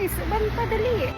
Bilis, banta, dali.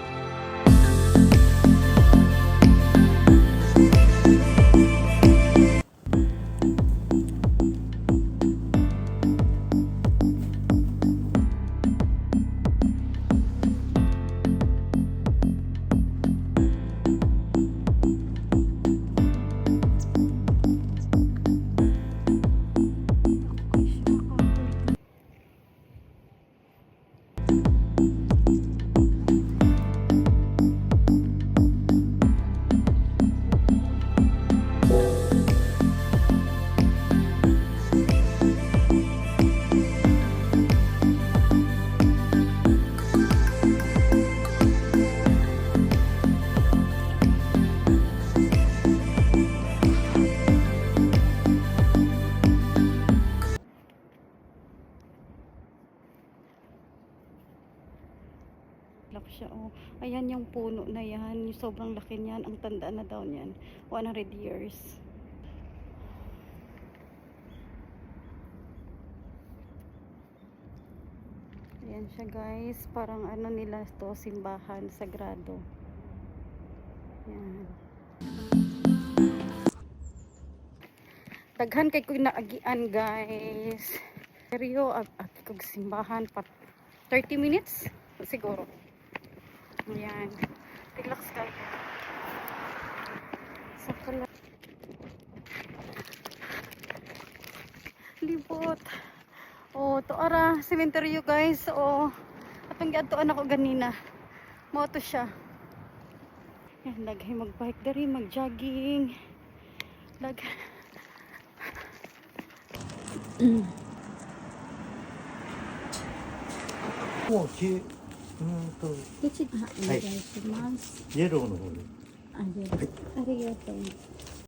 Laki siya, oh. Ayan yung puno na yan. Yung sobrang laki niyan. Ang tanda na daw niyan. 100 years. Ayan siya guys. Parang ano nila to simbahan, sagrado. Ayan. Daghan kay ko naagian guys. Seryo, ag ag kog simbahan pa 30 minutes siguro. Ayan. Relax ka. Sa kala. Libot. Oh, to ara cemetery guys. Oh, atong giadtuan ako ganina. Mao to siya. Yan, daghay mag-bike diri, mag-jogging. Dag. Mm. 过街。うーんと一あおはい願いします。イエローの方でありがとう。ありがとう。